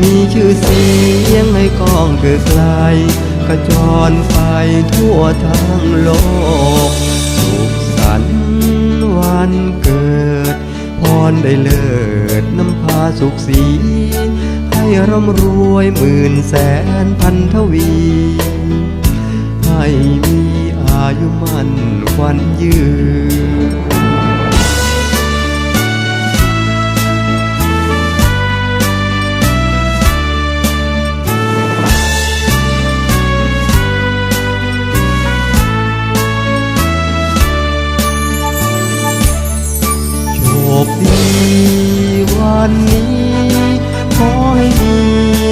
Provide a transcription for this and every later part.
มีชื่อเสียงให้กองเกิดไกลกระจรไปทั่วทั้งโลก สุขสันต์วันเกิด พรได้เลิศน้ำพาสุขสี ให้ร่ำรวยหมื่นแสนพันทวี ให้มีอายุมั่นควันยืน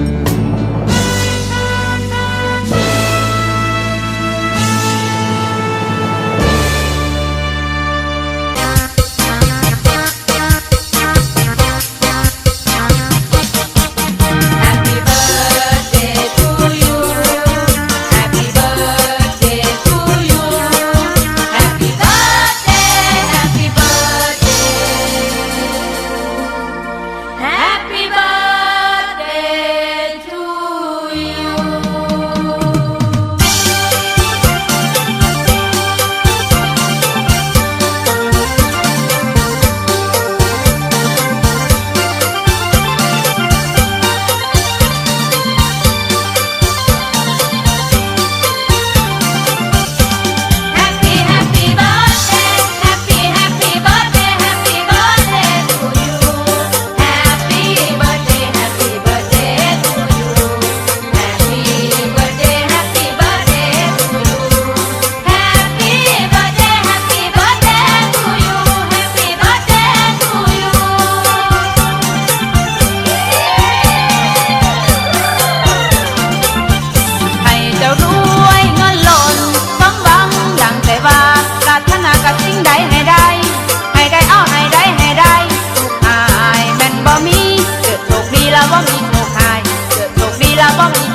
น Hallelujah. follow